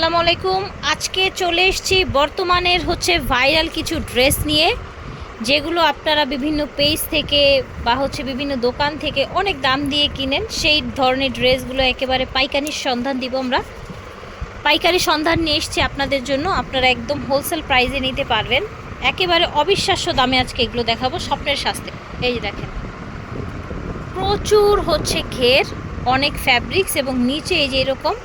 আসসালামু আলাইকুম। আজকে চলে এসেছি, বর্তমানের হচ্ছে ভাইরাল কিছু ড্রেস নিয়ে, যেগুলো আপনারা বিভিন্ন পেজ থেকে বা হচ্ছে বিভিন্ন দোকান থেকে অনেক দাম দিয়ে কিনেন। সেই ধরনের ড্রেসগুলো একেবারে পাইকারির সন্ধান দিব আমরা। পাইকারি সন্ধান নিয়ে এসেছি আপনাদের জন্য। আপনারা একদম হোলসেল প্রাইজে নিতে পারবেন। একেবারে অবিশ্বাস্য দামে আজকে এগুলো দেখাবো স্বপ্নের শাস্তে। এই যে দেখেন। প্রচুর হচ্ছে ঘের, অনেক ফ্যাব্রিক্স এবং নিচে এই যে এরকম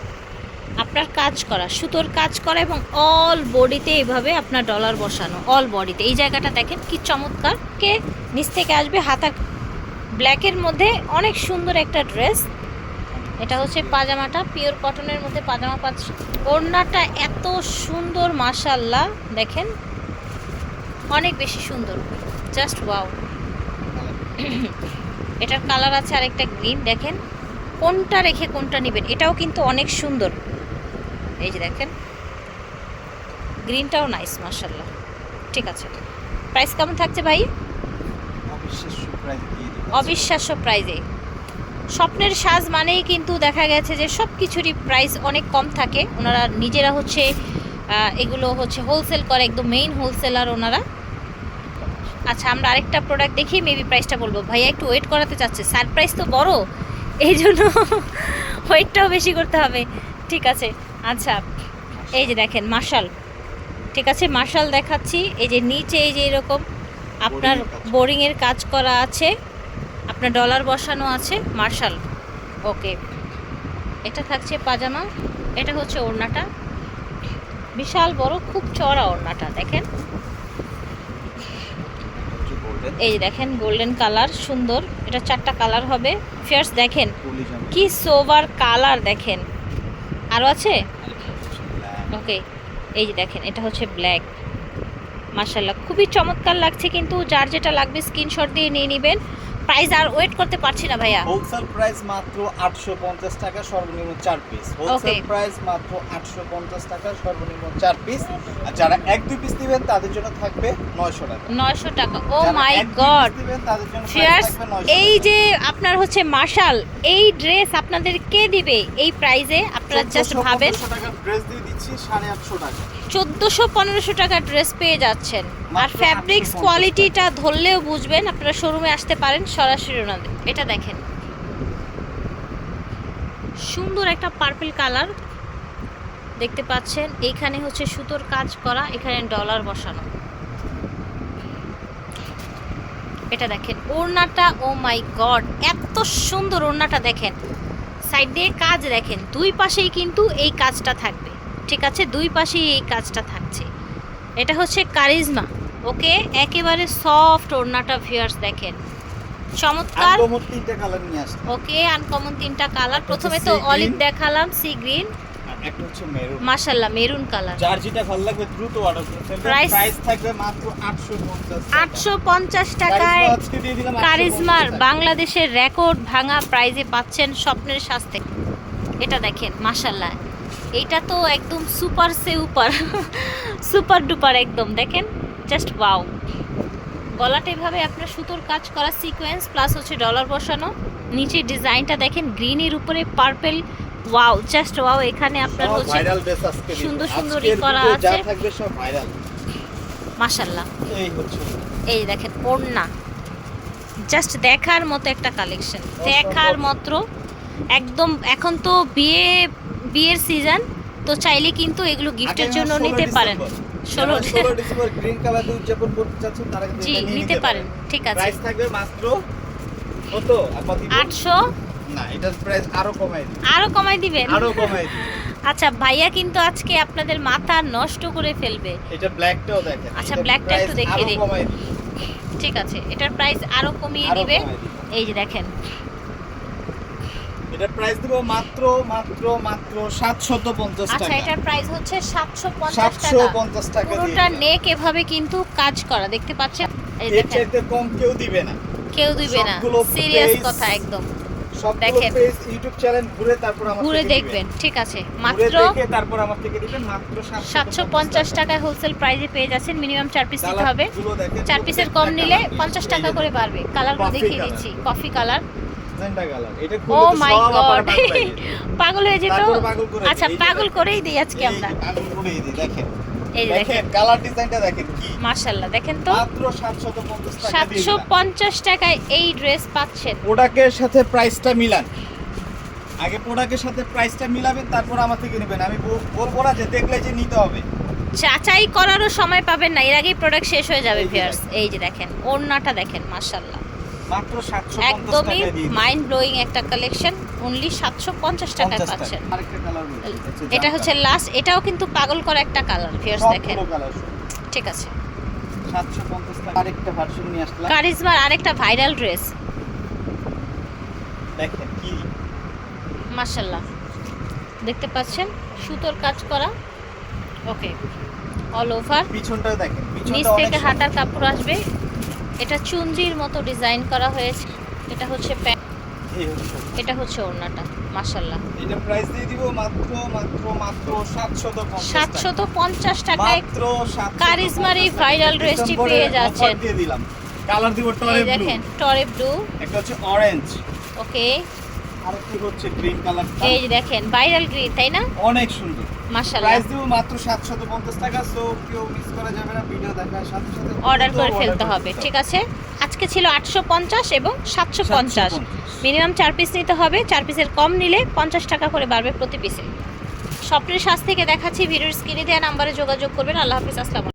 আপনার কাজ করা, সুতোর কাজ করা এবং অল বডিতে এইভাবে আপনার ডলার বসানো অল বডিতে এই জায়গাটা দেখেন কি চমৎকার। কে? নিচ থেকে আসবে হাতা ব্ল্যাকের মধ্যে অনেক সুন্দর একটা ড্রেস এটা হচ্ছে পাজামাটা পিওর কটনের মধ্যে পাজামা পাচ্ছি ওড়নাটা এত সুন্দর মাশাল্লাহ দেখেন, অনেক বেশি সুন্দর। জাস্ট ওয়াও এটার কালার আছে আরেকটা গ্রিন দেখেন, কোনটা রেখে কোনটা নেবেন? এটাও কিন্তু অনেক সুন্দর। এই যে দেখেন। গ্রিনটাও নাইস মার্শাল্লাহ ঠিক আছে। প্রাইস কেমন থাকছে ভাই? অবিশ্বাস্য প্রাইজে স্বপ্নের সাজ মানেই কিন্তু দেখা গেছে যে সব কিছুরই প্রাইস অনেক কম থাকে। ওনারা নিজেরা হচ্ছে এগুলো হচ্ছে হোলসেল করে একদম মেইন হোলসেলার ওনারা। আচ্ছা আমরা আরেকটা প্রোডাক্ট দেখি মেবি প্রাইসটা বলব। ভাইয়া একটু ওয়েট করাতে চাচ্ছে। সারপ্রাইজ তো বড় এই জন্য ওয়েটটাও বেশি করতে হবে। ঠিক আছে। আচ্ছা এই যে দেখেন মার্শাল ঠিক আছে মার্শাল দেখাচ্ছি। এই যে নিচে এই যে এরকম আপনার Boring এর কাজ। বোরিংয়ের কাজ করা আছে আপনার ডলার বসানো আছে মার্শাল ওকে। এটা থাকছে পাজামা এটা হচ্ছে ওড়নাটা। বিশাল বড় খুব চড়া ওড়নাটা দেখেন। এই যে দেখেন গোল্ডেন কালার সুন্দর। এটা চারটা কালার হবে। ফিয়ার্স দেখেন। কি সোবার কালার দেখেন। আরও আছে। ওকে, এই যে দেখেন, এটা হচ্ছে ব্ল্যাক মার্শাল্লাহ খুবই চমৎকার লাগছে কিন্তু, যার যেটা লাগবে স্ক্রিনশট দিয়ে নিয়ে নেবেন। প্রাইস আর ওয়েট করতে পারছি না ভাইয়া। হোলসেল প্রাইস মাত্র 850 টাকা সর্বনিম্ন 4 পিস হোলসেল প্রাইস মাত্র 850 টাকা সর্বনিম্ন 4 পিস আর যারা এক দুই পিস নেবেন তাদের জন্য থাকবে 900 টাকা। নয়শো টাকা। ও মাই গড 900 এই যে আপনার হচ্ছে মার্শাল এই ড্রেস আপনাদের কে দিবে এই প্রাইজে আপনারা জাস্ট ভাবেন। 1500 টাকার ড্রেস দিয়ে দিচ্ছি 850 টাকা। চোদ্দোশো পনেরোশো টাকার ড্রেস পেয়ে যাচ্ছেন। আর ফ্যাব্রিক্স কোয়ালিটিটা ধরলেও বুঝবেন আপনারা শোরুমে আসতে পারেন সরাসরি ওনাদের। এটা দেখেন। সুন্দর একটা পার্পল কালার দেখতে পাচ্ছেন। এইখানে হচ্ছে সুতোর কাজ করা এখানে ডলার বসানো। এটা দেখেন ওড়নাটা ও মাই গড এত সুন্দর ওড়নাটা দেখেন। সাইড দিয়ে কাজ দেখেন দুই পাশেই কিন্তু এই কাজটা থাকবে। ঠিক আছে দুই পাশেই এই কাজটা থাকছে। এটা হচ্ছে কারিজমা। ওকে? একেবারে সফট ওড়নাটা ভিউয়ার্স দেখেন। চমৎকার। আনকমন তিনটা কালার নিয়ে আসছে ওকে আনকমন তিনটা কালার প্রথমে তো অলিভ দেখালাম সি গ্রিন একটা হচ্ছে মেরুন কালার যার যেটা ভালো লাগবে দ্রুত অর্ডার করে ফেলবেন। Price? প্রাইস থাকবে মাত্র 850 আটশো পঞ্চাশ টাকায় আজকে দিয়ে দিলাম 850 কারিজমার বাংলাদেশের রেকর্ড ভাঙা প্রাইজে পাচ্ছেন স্বপ্নের শাস্তে। এটা দেখেন মাশাল্লাহ এইটা তো একদম সুপার সে উপার সুপার ডুপার একদম দেখেন? জাস্ট ওয়াও গলাটা এভাবে আপনার সুতোর কাজ করা সিকোয়েন্স প্লাস হচ্ছে ডলার বসানো। নিচে ডিজাইনটা দেখেন গ্রিনের উপরে পার্পেল ওয়াও জাস্ট ওয়াও এখানে আপনার হচ্ছে। সুন্দর সুন্দর করা আছে। মাশাল্লাহ এই হচ্ছে। এই দেখেন ওড়না। জাস্ট দেখার মতো একটা কালেকশন দেখার মতো একদম এখন তো বিয়ে বিয়ের সিজন তো চাইলে কিন্তু এগুলো গিফটের জন্য নিতে পারেন। ষোলো ডিসেম্বর গ্রিন কালার দিয়ে উদযাপন করতে চাচ্ছেন তারা জি নিতে পারেন ঠিক আছে। প্রাইস থাকবে মাত্র কত? আটশো? না এটার প্রাইস আরও কমাই আরও কমাই দিবেন আরও কমাই দিই আচ্ছা ভাইয়া কিন্তু আজকে আপনাদের মাথা নষ্ট করে ফেলবে। এটা ব্ল্যাকটাও দেখেন। আচ্ছা, blackটা একটু দেখিয়ে দিই। ঠিক আছে এটার প্রাইস আরও কমিয়ে দিবে। এই যে দেখেন এটার প্রাইস দিব মাত্র মাত্র মাত্র 750 আচ্ছা এটার প্রাইস হচ্ছে সাতশো পঞ্চাশ টাকা। 750 টাকা পুরোটা নেক এভাবে কিন্তু কাজ করা দেখতে পাচ্ছেন? এই দেখেন। চাইতে কম কেউ দিবে না। কেউ দিবে না। সিরিয়াস কথা একদম। সবগুলো দেখেন। ইউটিউব চ্যানেল ঘুরে তারপর আমার ঘুরে দেখবেন ঠিক আছে। মাত্র তারপর আমার থেকে দিবেন মাত্র সাতশো পঞ্চাশ টাকায় হোলসেল প্রাইসে পেয়ে যাচ্ছেন। মিনিমাম চার পিস নিতে হবে। কালারগুলো দেখেন, চার পিসের কম নিলে কালার পঞ্চাশ এই টাকা করে বাড়বে। কালারগুলো দেখিয়ে দিচ্ছি কফি কালার ম্যাজেন্টা কালার এটা ও মাই গড পাগল হয়ে যেত? আচ্ছা পাগল করেই দিই আজকে আমরা। পাগল করেই দিই, দেখেন। এই দেখেন দেখেন। কালার ডিজাইনটা দেখেন কি। মাশাল্লাহ দেখেন তো। মাত্র 750 টাকা দিয়ে সাতশো দিলাম। পঞ্চাশ টাকায় এই ড্রেস পাচ্ছেন। প্রোডাক্টের সাথে প্রাইসটা মিলান। আগে প্রোডাক্টের সাথে প্রাইসটা মিলাবেন তারপর আমার থেকে নেবেন। আমি বল- বলব না যে দেখলে যে নিতে হবে। যাচাই করারও সময় পাবেন না। এর আগেই প্রোডাক্ট শেষ হয়ে যাবে এই যে ভিউয়ার্স এই যে দেখেন ওড়নাটা দেখেন মাশাল্লাহ মাত্র 750 একদমই মাইন্ড ব্লোয়িং একটা কালেকশন অনলি সাতশো পঞ্চাশ টাকায় পাচ্ছেন। এটা হচ্ছে লাস্ট এটাও কিন্তু পাগল করা একটা কালার ভিউয়ার্স দেখেন। ঠিক আছে। 750 টাকা। আরেকটা ভার্সন নিয়ে আসলাম। কারিজমার আরেকটা ভাইরাল ড্রেস দেখেন কি। মাশাল্লাহ দেখতে পাচ্ছেন? সুতোর কাজ করা। ওকে অল ওভার পিছনটাও দেখেন নিচ পিছনটা অনেক থেকে। হাতার কাপড় আসবে। এটা চুঞ্জির মতো ডিজাইন করা হয়েছে। এটা হচ্ছে প্যান্ট। এটা হচ্ছে ওড়নাটা মাশাল্লাহ এটা প্রাইস দিয়ে দিব মাত্র মাত্র মাত্র 750 সাতশো তো পঞ্চাশ টাকায় মাত্র 750 কারিজমার এই ভাইরাল ড্রেসটি পেয়ে যাচ্ছে যাচ্ছেন। দিয়ে দিলাম। কালার দিব টরে ব্লু দেখেন টরে ব্লু একটা হচ্ছে অরেঞ্জ ওকে আরেকটি হচ্ছে গ্রিন কালারটা এই যে দেখেন ভাইরাল গ্রিন তাই না? অনেক সুন্দর। মাশাল্লাহ প্রাইস দিব মাত্র 750 টাকা সো কেউ মিস করা যাবে না ভিডিও দেখার সাথে সাথে অর্ডার করে ফেলতে হবে ঠিক আছে? আজকে ছিল আটশো পঞ্চাশ এবং সাতশো পঞ্চাশ। 750 মিনিমাম চার পিস নিতে হবে চার পিসের কম নিলে পঞ্চাশ টাকা করে বাড়বে প্রতি পিসে স্বপ্নের শ্বাস থেকে দেখাচ্ছি ভিডিওর স্ক্রিনে দেওয়া নাম্বারে যোগাযোগ করবেন। আল্লাহ হাফিজ আসসালাম